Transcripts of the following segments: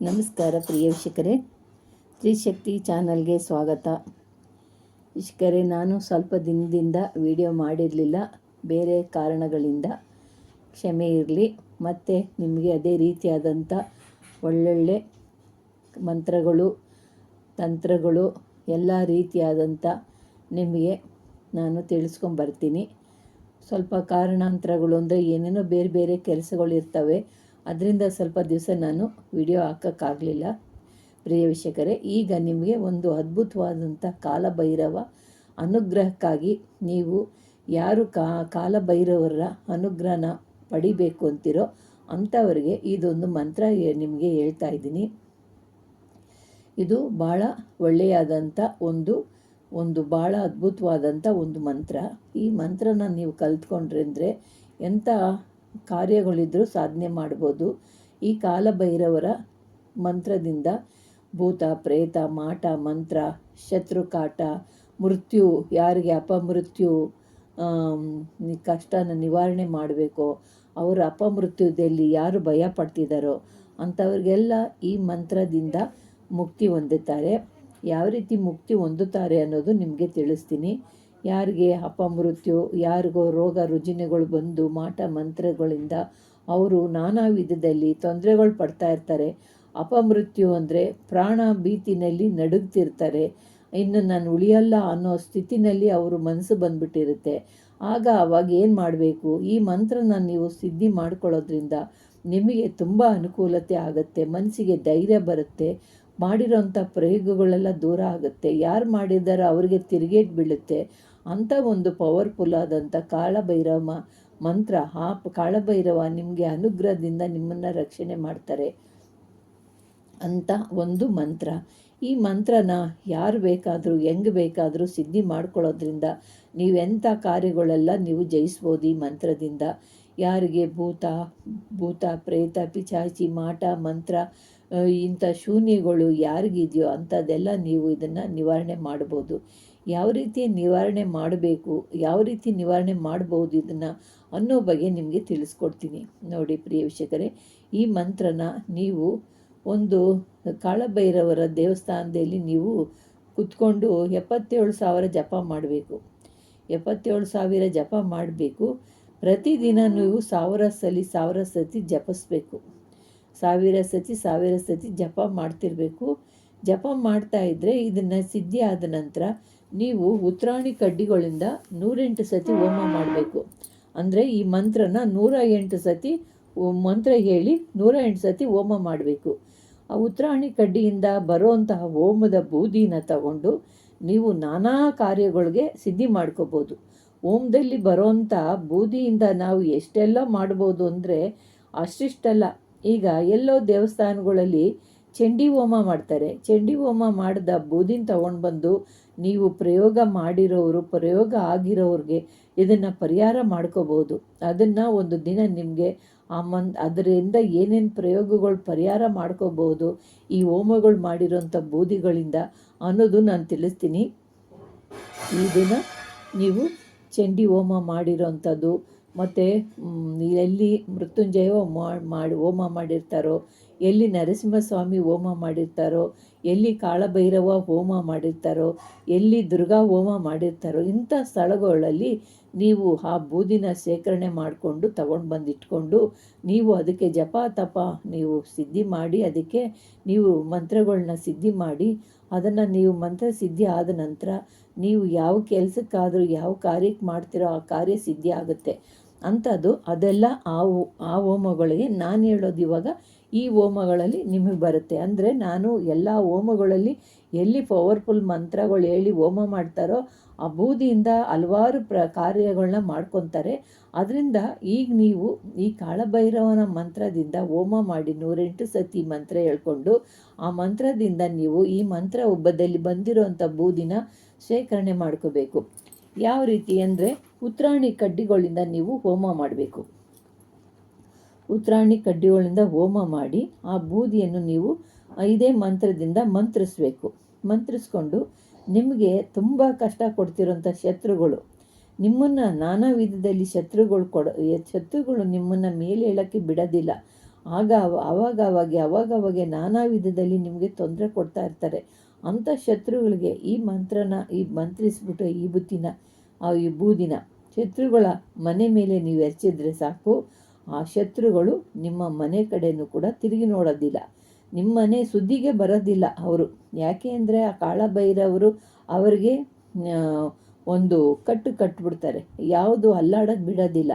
ನಮಸ್ಕಾರ ಪ್ರಿಯ ವೀಕ್ಷಕರೇ. ತ್ರಿಶಕ್ತಿ ಚಾನಲ್ಗೆ ಸ್ವಾಗತ. ವೀಕ್ಷಕರೇ, ನಾನು ಸ್ವಲ್ಪ ದಿನದಿಂದ ವಿಡಿಯೋ ಮಾಡಿರಲಿಲ್ಲ. ಬೇರೆ ಕಾರಣಗಳಿಂದ ಕ್ಷಮೆ ಇರಲಿ. ಮತ್ತು ನಿಮಗೆ ಅದೇ ರೀತಿಯಾದಂಥ ಒಳ್ಳೊಳ್ಳೆ ಮಂತ್ರಗಳು, ತಂತ್ರಗಳು, ಎಲ್ಲ ರೀತಿಯಾದಂಥ ನಿಮಗೆ ನಾನು ತಿಳಿಸ್ಕೊಂಬರ್ತೀನಿ. ಸ್ವಲ್ಪ ಕಾರಣಾಂತರಗಳು ಅಂದರೆ ಏನೇನೋ ಬೇರೆ ಬೇರೆ ಕೆಲಸಗಳು ಇರ್ತವೆ ಅದರಿಂದ ಸ್ವಲ್ಪ ದಿವಸ ನಾನು ವಿಡಿಯೋ ಹಾಕೋಕ್ಕಾಗಲಿಲ್ಲ. ಪ್ರಿಯ ವೀಕ್ಷಕರೇ, ಈಗ ನಿಮಗೆ ಒಂದು ಅದ್ಭುತವಾದಂಥ ಕಾಲಭೈರವ ಅನುಗ್ರಹಕ್ಕಾಗಿ ನೀವು ಯಾರು ಕಾ, ಕಾಲಭೈರವರ ಅನುಗ್ರಹನ ಪಡಿಬೇಕು ಅಂತಿರೋ ಅಂಥವರಿಗೆ ಇದೊಂದು ಮಂತ್ರ ನಿಮಗೆ ಹೇಳ್ತಾ ಇದ್ದೀನಿ. ಇದು ಭಾಳ ಒಳ್ಳೆಯದಾದಂಥ ಒಂದು ಒಂದು ಭಾಳ ಅದ್ಭುತವಾದಂಥ ಒಂದು ಮಂತ್ರ. ಈ ಮಂತ್ರನ ನೀವು ಕಲ್ತ್ಕೊಂಡ್ರೆ ಅಂದರೆ ಎಂಥ ಕಾರ್ಯಗಳಿದ್ರೂ ಸಾಧನೆ ಮಾಡ್ಬೋದು. ಈ ಕಾಲಭೈರವರ ಮಂತ್ರದಿಂದ ಭೂತ, ಪ್ರೇತ, ಮಾಟ, ಮಂತ್ರ, ಶತ್ರು, ಕಾಟ, ಮೃತ್ಯು, ಯಾರಿಗೆ ಅಪಮೃತ್ಯು ಕಷ್ಟನ ನಿವಾರಣೆ ಮಾಡಬೇಕು, ಅವರ ಅಪಮೃತ್ಯುದಲ್ಲಿ ಯಾರು ಭಯ ಪಡ್ತಿದ್ದಾರೋ ಅಂಥವ್ರಿಗೆಲ್ಲ ಈ ಮಂತ್ರದಿಂದ ಮುಕ್ತಿ ಹೊಂದುತ್ತಾರೆ. ಯಾವ ರೀತಿ ಮುಕ್ತಿ ಹೊಂದುತ್ತಾರೆ ಅನ್ನೋದು ನಿಮಗೆ ತಿಳಿಸ್ತೀನಿ. ಯಾರಿಗೆ ಅಪಮೃತ್ಯು ಯಾರಿಗೋ ರೋಗ ರುಜಿನಗಳು ಬಂದು ಮಾಟ ಮಂತ್ರಗಳಿಂದ ಅವರು ನಾನಾ ವಿಧದಲ್ಲಿ ತೊಂದರೆಗಳು ಪಡ್ತಾ ಇರ್ತಾರೆ. ಅಪಮೃತ್ಯು ಅಂದರೆ ಪ್ರಾಣ ಭೀತಿನಲ್ಲಿ ನಡುಗ್ತಿರ್ತಾರೆ. ಇನ್ನು ನಾನು ಉಳಿಯಲ್ಲ ಅನ್ನೋ ಸ್ಥಿತಿನಲ್ಲಿ ಅವರು ಮನಸ್ಸು ಬಂದ್ಬಿಟ್ಟಿರುತ್ತೆ. ಆಗ ಅವಾಗ ಏನು ಮಾಡಬೇಕು? ಈ ಮಂತ್ರನ ನೀವು ಸಿದ್ಧಿ ಮಾಡ್ಕೊಳ್ಳೋದ್ರಿಂದ ನಿಮಗೆ ತುಂಬ ಅನುಕೂಲತೆ ಆಗುತ್ತೆ, ಮನಸ್ಸಿಗೆ ಧೈರ್ಯ ಬರುತ್ತೆ, ಮಾಡಿರೋಂಥ ಪ್ರಯೋಗಗಳೆಲ್ಲ ದೂರ ಆಗುತ್ತೆ. ಯಾರು ಮಾಡಿದ್ದಾರೋ ಅವ್ರಿಗೆ ತಿರುಗೇಟ್ ಬೀಳುತ್ತೆ. ಅಂಥ ಒಂದು ಪವರ್ಫುಲ್ ಆದಂಥ ಕಾಳಭೈರವ ಮಂತ್ರ, ಆ ಕಾಳಭೈರವ ನಿಮಗೆ ಅನುಗ್ರಹದಿಂದ ನಿಮ್ಮನ್ನು ರಕ್ಷಣೆ ಮಾಡ್ತಾರೆ ಅಂತ ಒಂದು ಮಂತ್ರ. ಈ ಮಂತ್ರನ ಯಾರು ಬೇಕಾದರೂ, ಹೆಂಗೆ ಬೇಕಾದರೂ ಸಿದ್ಧಿ ಮಾಡ್ಕೊಳ್ಳೋದ್ರಿಂದ ನೀವೆಂಥ ಕಾರ್ಯಗಳೆಲ್ಲ ನೀವು ಜಯಿಸ್ಬೋದು ಈ ಮಂತ್ರದಿಂದ. ಯಾರಿಗೆ ಭೂತ ಭೂತ, ಪ್ರೇತ ಪಿಚಾಚಿ ಮಾಟ, ಮಂತ್ರ ಇಂಥ ಶೂನ್ಯಗಳು ಯಾರಿಗಿದೆಯೋ ಅಂಥದ್ದೆಲ್ಲ ನೀವು ಇದನ್ನು ನಿವಾರಣೆ ಮಾಡ್ಬೋದು. ಯಾವ ರೀತಿ ನಿವಾರಣೆ ಮಾಡಬೇಕು, ಯಾವ ರೀತಿ ನಿವಾರಣೆ ಮಾಡ್ಬೋದು ಇದನ್ನು ಅನ್ನೋ ಬಗ್ಗೆ ನಿಮಗೆ ತಿಳಿಸ್ಕೊಡ್ತೀನಿ. ನೋಡಿ ಪ್ರಿಯ ವೀಕ್ಷಕರೇ, ಈ ಮಂತ್ರನ ನೀವು ಒಂದು ಕಾಳಭೈರವರ ದೇವಸ್ಥಾನದಲ್ಲಿ ನೀವು ಕುತ್ಕೊಂಡು ಎಪ್ಪತ್ತೇಳು ಸಾವಿರ ಜಪ ಮಾಡಬೇಕು. ಎಪ್ಪತ್ತೇಳು ಸಾವಿರ ಜಪ ಮಾಡಬೇಕು. ಪ್ರತಿದಿನ ನೀವು ಸಾವಿರ ಸಲಿ ಸಾವಿರ ಸತಿ ಜಪಿಸ್ಬೇಕು. ಸಾವಿರ ಸತಿ ಸಾವಿರ ಸತಿ ಜಪ ಮಾಡ್ತಿರಬೇಕು. ಜಪ ಮಾಡ್ತಾ ಇದ್ದರೆ ಇದನ್ನು ಸಿದ್ಧಿ ಆದ ನಂತರ ನೀವು ಉತ್ರಾಣಿ ಕಡ್ಡಿಗಳಿಂದ ನೂರೆಂಟು ಸತಿ ಹೋಮ ಮಾಡಬೇಕು. ಅಂದರೆ ಈ ಮಂತ್ರನ ನೂರ ಎಂಟು ಸತಿ ಮಂತ್ರ ಹೇಳಿ ನೂರ ಎಂಟು ಸತಿ ಹೋಮ ಮಾಡಬೇಕು. ಆ ಉತ್ರಾಣಿ ಕಡ್ಡಿಯಿಂದ ಬರೋಂತಹ ಹೋಮದ ಬೂದಿನ ತಗೊಂಡು ನೀವು ನಾನಾ ಕಾರ್ಯಗಳಿಗೆ ಸಿದ್ಧಿ ಮಾಡ್ಕೋಬೋದು. ಓಮದಲ್ಲಿ ಬರೋಂಥ ಬೂದಿಯಿಂದ ನಾವು ಎಷ್ಟೆಲ್ಲ ಮಾಡ್ಬೋದು ಅಂದರೆ ಅಷ್ಟಿಷ್ಟಲ್ಲ. ಈಗ ಎಲ್ಲೋ ದೇವಸ್ಥಾನಗಳಲ್ಲಿ ಚಂಡಿ ಹೋಮ ಮಾಡ್ತಾರೆ. ಚಂಡಿ ಹೋಮ ಮಾಡಿದ ಬೂದಿನ ತಗೊಂಡು ಬಂದು ನೀವು ಪ್ರಯೋಗ ಮಾಡಿರೋರು, ಪ್ರಯೋಗ ಆಗಿರೋರಿಗೆ ಇದನ್ನು ಪರಿಹಾರ ಮಾಡ್ಕೋಬೋದು. ಅದನ್ನು ಒಂದು ದಿನ ನಿಮಗೆ ಆ ಮನ್ ಅದರಿಂದ ಏನೇನು ಪ್ರಯೋಗಗಳು ಪರಿಹಾರ ಮಾಡ್ಕೋಬೋದು, ಈ ಹೋಮಗಳು ಮಾಡಿರೋಂಥ ಬೂದಿಗಳಿಂದ ಅನ್ನೋದು ನಾನು ತಿಳಿಸ್ತೀನಿ. ಈ ದಿನ ನೀವು ಚಂಡಿ ಹೋಮ ಮಾಡಿರೋಂಥದ್ದು ಮತ್ತು ಎಲ್ಲಿ ಮೃತ್ಯುಂಜಯ ಮಾಡಿ, ಹೋಮ ಮಾಡಿರ್ತಾರೋ, ಎಲ್ಲಿ ನರಸಿಂಹಸ್ವಾಮಿ ಹೋಮ ಮಾಡಿರ್ತಾರೋ, ಎಲ್ಲಿ ಕಾಳಭೈರವ ಹೋಮ ಮಾಡಿರ್ತಾರೋ, ಎಲ್ಲಿ ದುರ್ಗಾ ಹೋಮ ಮಾಡಿರ್ತಾರೋ, ಇಂಥ ಸ್ಥಳಗಳಲ್ಲಿ ನೀವು ಆ ಬೂದಿನ ಶೇಖರಣೆ ಮಾಡಿಕೊಂಡು ತಗೊಂಡು ಬಂದಿಟ್ಕೊಂಡು ನೀವು ಅದಕ್ಕೆ ಜಪ ತಪ ನೀವು ಸಿದ್ಧಿ ಮಾಡಿ, ಅದಕ್ಕೆ ನೀವು ಮಂತ್ರಗಳನ್ನ ಸಿದ್ಧಿ ಮಾಡಿ, ಅದನ್ನು ನೀವು ಮಂತ್ರ ಸಿದ್ಧಿ ಆದ ನಂತರ ನೀವು ಯಾವ ಕೆಲಸಕ್ಕಾದರೂ ಯಾವ ಕಾರ್ಯಕ್ಕೆ ಮಾಡ್ತೀರೋ ಆ ಕಾರ್ಯ ಸಿದ್ಧಿ ಆಗುತ್ತೆ. ಅಂಥದ್ದು ಅದೆಲ್ಲ ಆ ಆ ಹೋಮಗಳಿಗೆ ನಾನು ಹೇಳೋದು ಇವಾಗ ಈ ಹೋಮಗಳಲ್ಲಿ ನಿಮಗೆ ಬರುತ್ತೆ. ಅಂದರೆ ನಾನು ಎಲ್ಲ ಹೋಮಗಳಲ್ಲಿ ಎಲ್ಲಿ ಪವರ್ಫುಲ್ ಮಂತ್ರಗಳು ಹೇಳಿ ಹೋಮ ಮಾಡ್ತಾರೋ ಆ ಬೂದಿಯಿಂದ ಹಲವಾರು ಪ್ರ ಕಾರ್ಯಗಳನ್ನ ಮಾಡ್ಕೊತಾರೆ. ಅದರಿಂದ ಈಗ ನೀವು ಈ ಕಾಳಭೈರವನ ಮಂತ್ರದಿಂದ ಹೋಮ ಮಾಡಿ ನೂರೆಂಟು ಸತಿ ಮಂತ್ರ ಹೇಳ್ಕೊಂಡು ಆ ಮಂತ್ರದಿಂದ ನೀವು ಈ ಮಂತ್ರ ಒಬ್ಬದಲ್ಲಿ ಬಂದಿರೋಂಥ ಬೂದಿನ ಶೇಖರಣೆ ಮಾಡ್ಕೋಬೇಕು. ಯಾವ ರೀತಿ ಅಂದರೆ ಉತ್ರಾಣಿ ಕಡ್ಡಿಗಳಿಂದ ನೀವು ಹೋಮ ಮಾಡಬೇಕು. ಉತ್ರಾಣಿ ಕಡ್ಡಿಗಳಿಂದ ಹೋಮ ಮಾಡಿ ಆ ಬೂದಿಯನ್ನು ನೀವು ಐದೇ ಮಂತ್ರದಿಂದ ಮಂತ್ರಿಸಬೇಕು. ಮಂತ್ರಿಸ್ಕೊಂಡು ನಿಮಗೆ ತುಂಬ ಕಷ್ಟ ಕೊಡ್ತಿರೋಂಥ ಶತ್ರುಗಳು. ನಿಮ್ಮನ್ನು ನಾನಾ ವಿಧದಲ್ಲಿ ಶತ್ರುಗಳು ಕೊಡ, ಶತ್ರುಗಳು ನಿಮ್ಮನ್ನು ಮೇಲೆ ಹೇಳೋಕ್ಕೆ ಬಿಡೋದಿಲ್ಲ. ಆಗ ಅವ- ಅವಾಗ ಅವಾಗ ಅವಾಗ ಅವಾಗ ನಾನಾ ವಿಧದಲ್ಲಿ ನಿಮಗೆ ತೊಂದರೆ ಕೊಡ್ತಾ ಇರ್ತಾರೆ. ಅಂಥ ಶತ್ರುಗಳಿಗೆ ಈ ಮಂತ್ರನ, ಈ ಮಂತ್ರಿಸ್ಬಿಟ್ಟು ಈ ಬುತ್ತಿನ ಈ ಬೂದಿನ ಶತ್ರುಗಳ ಮನೆ ಮೇಲೆ ನೀವು ಎರಚಿದ್ರೆ ಸಾಕು. ಆ ಶತ್ರುಗಳು ನಿಮ್ಮ ಮನೆ ಕಡೆಯೂ ಕೂಡ ತಿರುಗಿ ನೋಡೋದಿಲ್ಲ. ನಿಮ್ಮ ಮನೆ ಸುದ್ದಿಗೆ ಬರೋದಿಲ್ಲ ಅವರು. ಯಾಕೆ ಅಂದರೆ ಆ ಕಾಳಭೈರವರು ಅವರಿಗೆ ಒಂದು ಕಟ್ಟು ಕಟ್ಬಿಡ್ತಾರೆ. ಯಾವುದು ಅಲ್ಲಾಡೋದು ಬಿಡೋದಿಲ್ಲ.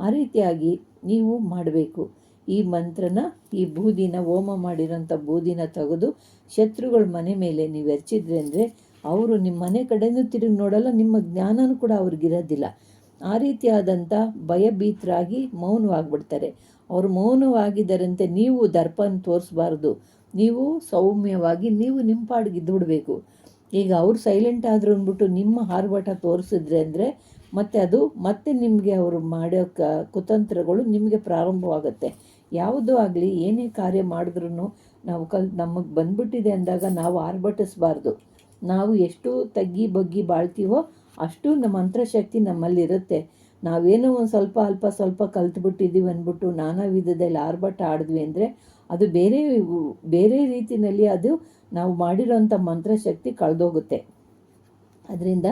ಆ ರೀತಿಯಾಗಿ ನೀವು ಮಾಡಬೇಕು. ಈ ಮಂತ್ರನ, ಈ ಬೂದಿನ, ಹೋಮ ಮಾಡಿರೋಂಥ ಬೂದಿನ ತೆಗೆದು ಶತ್ರುಗಳ ಮನೆ ಮೇಲೆ ನೀವು ಎರಚಿದ್ರೆ ಅಂದರೆ, ಅವರು ನಿಮ್ಮ ಮನೆ ಕಡೆಯೂ ತಿರುಗಿ ನೋಡಲ್ಲ, ನಿಮ್ಮ ಜ್ಞಾನನೂ ಕೂಡ ಅವ್ರಿಗಿರೋದಿಲ್ಲ. ಆ ರೀತಿಯಾದಂಥ ಭಯಭೀತರಾಗಿ ಮೌನವಾಗ್ಬಿಡ್ತಾರೆ. ಅವರು ಮೌನವಾಗಿದ್ದರಂತೆ ನೀವು ದರ್ಪನ ತೋರಿಸ್ಬಾರ್ದು. ನೀವು ಸೌಮ್ಯವಾಗಿ ನೀವು ನಿಮ್ಮ ಪಾಡಿಗೆ ಇದ್ದುಬಿಡ್ಬೇಕು ಈಗ ಅವ್ರು ಸೈಲೆಂಟ್ ಆದರು ಅಂದ್ಬಿಟ್ಟು ನಿಮ್ಮ ಹಾರ್ಭಟ ತೋರಿಸಿದ್ರೆ ಅಂದರೆ ಮತ್ತೆ ಅದು ಮತ್ತೆ ನಿಮಗೆ ಅವರು ಮಾಡೋ ಕ ಕುತಂತ್ರಗಳು ನಿಮಗೆ ಪ್ರಾರಂಭವಾಗುತ್ತೆ. ಯಾವುದೂ ಆಗಲಿ ಏನೇ ಕಾರ್ಯ ಮಾಡಿದ್ರೂ ನಾವು ಕಲ್ ನಮಗೆ ಬಂದ್ಬಿಟ್ಟಿದೆ ಅಂದಾಗ ನಾವು ಆರ್ಭಟಿಸ್ಬಾರ್ದು. ನಾವು ಎಷ್ಟು ತಗ್ಗಿ ಬಗ್ಗಿ ಬಾಳ್ತೀವೋ ಅಷ್ಟು ನಮ್ಮ ಮಂತ್ರಶಕ್ತಿ ನಮ್ಮಲ್ಲಿರುತ್ತೆ. ನಾವೇನೋ ಒಂದು ಸ್ವಲ್ಪ ಅಲ್ಪ ಸ್ವಲ್ಪ ಕಲ್ತ್ಬಿಟ್ಟಿದ್ದೀವಿ ಅಂದ್ಬಿಟ್ಟು ನಾನಾ ವಿಧದಲ್ಲಿ ಆರ್ಭಟ ಆಡಿದ್ವಿ ಅಂದರೆ ಅದು ಬೇರೆ ಬೇರೆ ರೀತಿಯಲ್ಲಿ ಅದು ನಾವು ಮಾಡಿರೋಂಥ ಮಂತ್ರಶಕ್ತಿ ಕಳೆದೋಗುತ್ತೆ. ಅದರಿಂದ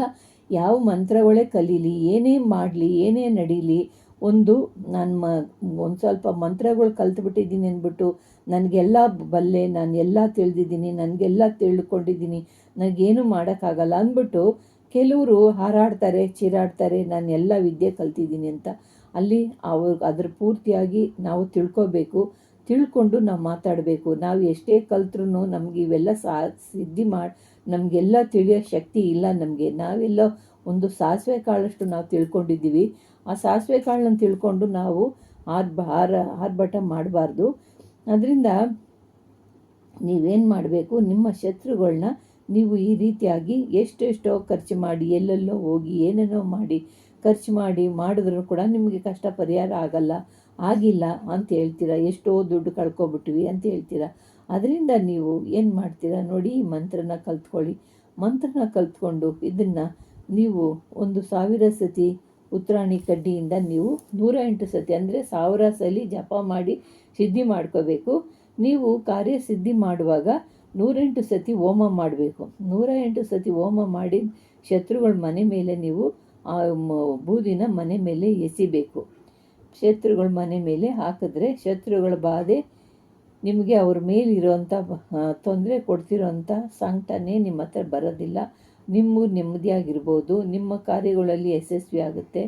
ಯಾವ ಮಂತ್ರಗಳೇ ಕಲೀಲಿ, ಏನೇ ಮಾಡಲಿ, ಏನೇ ನಡೀಲಿ, ಒಂದು ನಾನು ಮ, ಒಂದು ಸ್ವಲ್ಪ ಮಂತ್ರಗಳು ಕಲ್ತ್ಬಿಟ್ಟಿದ್ದೀನಿ ಅಂದ್ಬಿಟ್ಟು ನನಗೆಲ್ಲ ಬಲ್ಲೆ, ನಾನು ಎಲ್ಲ ತಿಳಿದಿದ್ದೀನಿ, ನನಗೆಲ್ಲ ತಿಳ್ಕೊಂಡಿದ್ದೀನಿ ನನಗೇನು ಮಾಡೋಕ್ಕಾಗಲ್ಲ ಅಂದ್ಬಿಟ್ಟು ಕೆಲವರು ಹಾರಾಡ್ತಾರೆ, ಚೀರಾಡ್ತಾರೆ, ನಾನು ಎಲ್ಲ ವಿದ್ಯೆ ಕಲ್ತಿದ್ದೀನಿ ಅಂತ. ಅಲ್ಲಿ ಅವ್ರು, ಅದ್ರ ಪೂರ್ತಿಯಾಗಿ ನಾವು ತಿಳ್ಕೊಬೇಕು. ತಿಳ್ಕೊಂಡು ನಾವು ಮಾತಾಡಬೇಕು. ನಾವು ಎಷ್ಟೇ ಕಲ್ತ್ರೂ ನಮ್ಗೆ ಇವೆಲ್ಲ ಸಾ, ಸಿದ್ಧಿ ಮಾಡಿ, ನಮಗೆಲ್ಲ ತಿಳಿಯೋ ಶಕ್ತಿ ಇಲ್ಲ ನಮಗೆ. ನಾವೆಲ್ಲ ಒಂದು ಸಾಸಿವೆ ಕಾಳಷ್ಟು ನಾವು ತಿಳ್ಕೊಂಡಿದ್ದೀವಿ. ಆ ಸಾಸಿವೆ ಕಾಳನ್ನ ತಿಳ್ಕೊಂಡು ನಾವು ಆರ್ ಆರ ಆರ್ಭಟ ಮಾಡಬಾರ್ದು. ಅದರಿಂದ ನೀವೇನು ಮಾಡಬೇಕು, ನಿಮ್ಮ ಶತ್ರುಗಳನ್ನ ನೀವು ಈ ರೀತಿಯಾಗಿ ಎಷ್ಟೆಷ್ಟೋ ಖರ್ಚು ಮಾಡಿ, ಎಲ್ಲೆಲ್ಲೋ ಹೋಗಿ, ಏನೇನೋ ಮಾಡಿ, ಖರ್ಚು ಮಾಡಿ ಮಾಡಿದ್ರೂ ಕೂಡ ನಿಮಗೆ ಕಷ್ಟ ಪರಿಹಾರ ಆಗಲ್ಲ, ಆಗಿಲ್ಲ ಅಂತ ಹೇಳ್ತೀರಾ? ಎಷ್ಟೋ ದುಡ್ಡು ಕಳ್ಕೊಬಿಟ್ವಿ ಅಂತ ಹೇಳ್ತೀರಾ? ಅದರಿಂದ ನೀವು ಏನು ಮಾಡ್ತೀರಾ? ನೋಡಿ ಈ ಮಂತ್ರನ ಕಲ್ತ್ಕೊಳ್ಳಿ. ಮಂತ್ರನ ಕಲ್ತ್ಕೊಂಡು ಇದನ್ನು ನೀವು ಒಂದು ಸಾವಿರ ಸತಿ ಉತ್ತರಾಣಿ ಕಡ್ಡಿಯಿಂದ ನೀವು ನೂರ ಎಂಟು ಸತಿ, ಅಂದರೆ ಸಾವಿರ ಸಲ ಜಪ ಮಾಡಿ ಸಿದ್ಧಿ ಮಾಡ್ಕೋಬೇಕು. ನೀವು ಕಾರ್ಯ ಸಿದ್ಧಿ ಮಾಡುವಾಗ ನೂರೆಂಟು ಸತಿ ಹೋಮ ಮಾಡಬೇಕು. ನೂರ ಎಂಟು ಸತಿ ಹೋಮ ಮಾಡಿ ಶತ್ರುಗಳ ಮನೆ ಮೇಲೆ ನೀವು, ಆ ಬೂದಿನ ಮನೆ ಮೇಲೆ ಎಸಿಬೇಕು. ಶತ್ರುಗಳ ಮನೆ ಮೇಲೆ ಹಾಕಿದ್ರೆ ಶತ್ರುಗಳ ಬಾಧೆ ನಿಮಗೆ ಅವ್ರ ಮೇಲಿರೋಂಥ ತೊಂದರೆ ಕೊಡ್ತಿರೋಂಥ ಸಂಕಟನೇ ನಿಮ್ಮ ಹತ್ರ ಬರೋದಿಲ್ಲ. ನಿಮ್ಮ ನೆಮ್ಮದಿಯಾಗಿರ್ಬೋದು, ನಿಮ್ಮ ಕಾರ್ಯಗಳಲ್ಲಿ ಯಶಸ್ವಿ ಆಗುತ್ತೆ.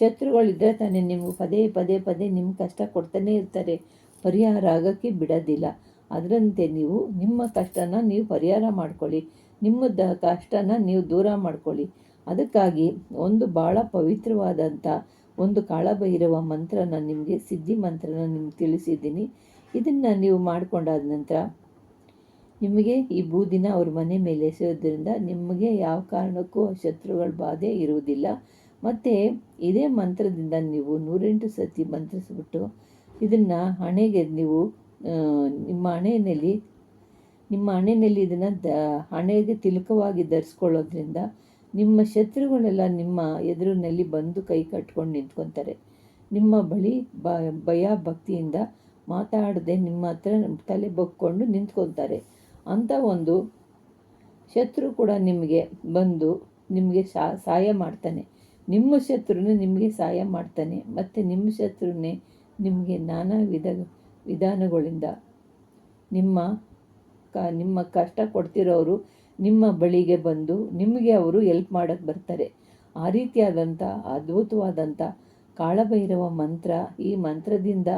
ಶತ್ರುಗಳಿದ್ದರೆ ತಾನೇ ನಿಮ್ಗೆ ಪದೇ ಪದೇ ಪದೇ ನಿಮ್ಮ ಕಷ್ಟ ಕೊಡ್ತಾನೆ ಇರ್ತಾರೆ. ಪರಿಹಾರ ಆಗೋಕ್ಕೆ ಬಿಡೋದಿಲ್ಲ. ಅದರಂತೆ ನೀವು ನಿಮ್ಮ ಕಷ್ಟನ ನೀವು ಪರಿಹಾರ ಮಾಡ್ಕೊಳ್ಳಿ. ನಿಮ್ಮ ದ ಕಷ್ಟನ ನೀವು ದೂರ ಮಾಡ್ಕೊಳ್ಳಿ. ಅದಕ್ಕಾಗಿ ಒಂದು ಭಾಳ ಪವಿತ್ರವಾದಂಥ ಒಂದು ಕಾಳಭೈರವ ಮಂತ್ರನ ನಿಮಗೆ, ಸಿದ್ಧಿ ಮಂತ್ರನ ನಿಮ್ಗೆ ತಿಳಿಸಿದ್ದೀನಿ. ಇದನ್ನು ನೀವು ಮಾಡಿಕೊಂಡಾದ ನಂತರ ನಿಮಗೆ ಈ ಬೂದಿನ ಅವ್ರ ಮನೆ ಮೇಲೆ ಎಸೆಯೋದ್ರಿಂದ ನಿಮಗೆ ಯಾವ ಕಾರಣಕ್ಕೂ ಶತ್ರುಗಳ ಬಾಧೆ ಇರುವುದಿಲ್ಲ. ಮತ್ತು ಇದೇ ಮಂತ್ರದಿಂದ ನೀವು ನೂರೆಂಟು ಸತಿ ಮಂತ್ರಿಸ್ಬಿಟ್ಟು ಇದನ್ನು ಹಣೆಗೆ ನೀವು ನಿಮ್ಮ ಹಣೆಯಲ್ಲಿ ನಿಮ್ಮ ಹಣೆಯಲ್ಲಿ ಇದನ್ನು ದ, ಹಣೆಗೆ ತಿಲಕವಾಗಿ ಧರಿಸ್ಕೊಳ್ಳೋದ್ರಿಂದ ನಿಮ್ಮ ಶತ್ರುಗಳೆಲ್ಲ ನಿಮ್ಮ ಎದುರಿನಲ್ಲಿ ಬಂದು ಕೈ ಕಟ್ಕೊಂಡು ನಿಂತ್ಕೊತಾರೆ. ನಿಮ್ಮ ಬಳಿ ಬ, ಭಯ ಭಕ್ತಿಯಿಂದ ಮಾತಾಡದೆ ನಿಮ್ಮ ಹತ್ರ ತಲೆ ಬಗ್ಕೊಂಡು ನಿಂತ್ಕೊತಾರೆ. ಅಂಥ ಒಂದು ಶತ್ರು ಕೂಡ ನಿಮಗೆ ಬಂದು ನಿಮಗೆ ಸಹಾಯ ಮಾಡ್ತಾನೆ. ನಿಮ್ಮ ಶತ್ರುನೇ ನಿಮಗೆ ಸಹಾಯ ಮಾಡ್ತಾನೆ. ಮತ್ತು ನಿಮ್ಮ ಶತ್ರುನೇ ನಿಮಗೆ ನಾನಾ ವಿಧ ವಿಧಾನಗಳಿಂದ ನಿಮ್ಮ ಕ, ನಿಮ್ಮ ಕಷ್ಟ ಕೊಡ್ತಿರೋರು ನಿಮ್ಮ ಬಳಿಗೆ ಬಂದು ನಿಮಗೆ ಅವರು ಎಲ್ಪ್ ಮಾಡೋಕ್ಕೆ ಬರ್ತಾರೆ. ಆ ರೀತಿಯಾದಂಥ, ಅದ್ಭುತವಾದಂಥ ಕಾಳಭೈರವ ಮಂತ್ರ, ಈ ಮಂತ್ರದಿಂದ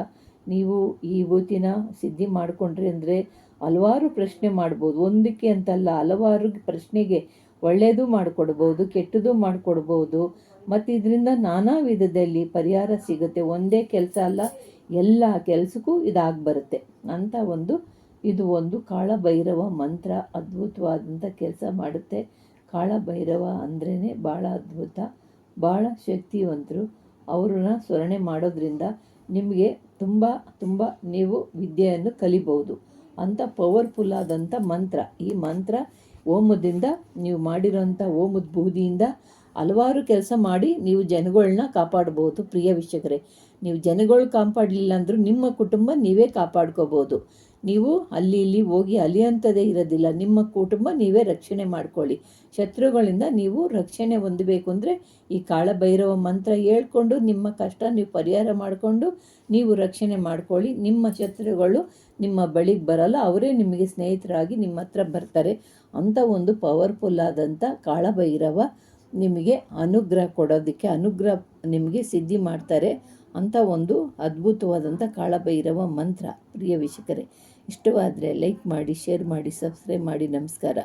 ನೀವು ಈ ಇವತ್ತಿನ ಸಿದ್ಧಿ ಮಾಡಿಕೊಂಡ್ರಿ ಅಂದರೆ ಹಲವಾರು ಪ್ರಶ್ನೆ ಮಾಡ್ಬೋದು. ಒಂದಕ್ಕೆ ಅಂತಲ್ಲ, ಹಲವಾರು ಪ್ರಶ್ನೆಗೆ ಒಳ್ಳೆಯದು ಮಾಡಿಕೊಡ್ಬೋದು, ಕೆಟ್ಟದು ಮಾಡಿಕೊಡ್ಬೋದು. ಮತ್ತು ಇದರಿಂದ ನಾನಾ ವಿಧದಲ್ಲಿ ಪರಿಹಾರ ಸಿಗುತ್ತೆ. ಒಂದೇ ಕೆಲಸ ಅಲ್ಲ ಎಲ್ಲ ಕೆಲಸಕ್ಕೂ ಇದಾಗಿ ಬರುತ್ತೆ ಅಂತ ಒಂದು, ಇದು ಒಂದು ಕಾಳಭೈರವ ಮಂತ್ರ ಅದ್ಭುತವಾದಂಥ ಕೆಲಸ ಮಾಡುತ್ತೆ. ಕಾಳಭೈರವ ಅಂದ್ರೇ ಭಾಳ ಅದ್ಭುತ ಭಾಳ ಶಕ್ತಿವಂತರು. ಅವ್ರನ್ನ ಸ್ಮರಣೆ ಮಾಡೋದ್ರಿಂದ ನಿಮಗೆ ತುಂಬ ತುಂಬ ನೀವು ವಿದ್ಯೆಯನ್ನು ಕಲಿಬಹುದು. ಅಂಥ ಪವರ್ಫುಲ್ ಆದಂಥ ಮಂತ್ರ. ಈ ಮಂತ್ರ ಓಮದಿಂದ, ನೀವು ಮಾಡಿರೋಂಥ ಓಮದ ಬೂದಿಯಿಂದ ಹಲವಾರು ಕೆಲಸ ಮಾಡಿ ನೀವು ಜನಗಳನ್ನ ಕಾಪಾಡ್ಬೋದು. ಪ್ರಿಯ ವೀಕ್ಷಕರೇ, ನೀವು ಜನಗಳು ಕಾಪಾಡಲಿಲ್ಲ ಅಂದರೂ ನಿಮ್ಮ ಕುಟುಂಬ ನೀವೇ ಕಾಪಾಡ್ಕೋಬೋದು. ನೀವು ಅಲ್ಲಿ ಇಲ್ಲಿ ಹೋಗಿ ಅಲಿಯಂಥದ್ದೇ ಇರೋದಿಲ್ಲ. ನಿಮ್ಮ ಕುಟುಂಬ ನೀವೇ ರಕ್ಷಣೆ ಮಾಡ್ಕೊಳ್ಳಿ. ಶತ್ರುಗಳಿಂದ ನೀವು ರಕ್ಷಣೆ ಹೊಂದಬೇಕು ಅಂದರೆ ಈ ಕಾಳಭೈರವ ಮಂತ್ರ ಹೇಳ್ಕೊಂಡು, ನಿಮ್ಮ ಕಷ್ಟ ನೀವು ಪರಿಹಾರ ಮಾಡಿಕೊಂಡು, ನೀವು ರಕ್ಷಣೆ ಮಾಡ್ಕೊಳ್ಳಿ. ನಿಮ್ಮ ಶತ್ರುಗಳು ನಿಮ್ಮ ಬಳಿಗೆ ಬರಲ್ಲ, ಅವರೇ ನಿಮಗೆ ಸ್ನೇಹಿತರಾಗಿ ನಿಮ್ಮ ಹತ್ರ ಬರ್ತಾರೆ. ಅಂಥ ಒಂದು ಪವರ್ಫುಲ್ ಆದಂಥ ಕಾಳಭೈರವ ನಿಮಗೆ ಅನುಗ್ರಹ ಕೊಡೋದಕ್ಕೆ ಅನುಗ್ರಹ ನಿಮಗೆ ಸಿದ್ಧಿ ಮಾಡ್ತಾರೆ ಅಂತ ಒಂದು ಅದ್ಭುತವಾದಂಥ ಕಾಳಭೈರವ ಮಂತ್ರ. ಪ್ರಿಯ ವೀಕ್ಷಕರೇ, ಇಷ್ಟವಾದರೆ ಲೈಕ್ ಮಾಡಿ ಶೇರ್ ಮಾಡಿ ಸಬ್ಸ್ಕ್ರೈಬ್ ಮಾಡಿ, ನಮಸ್ಕಾರ.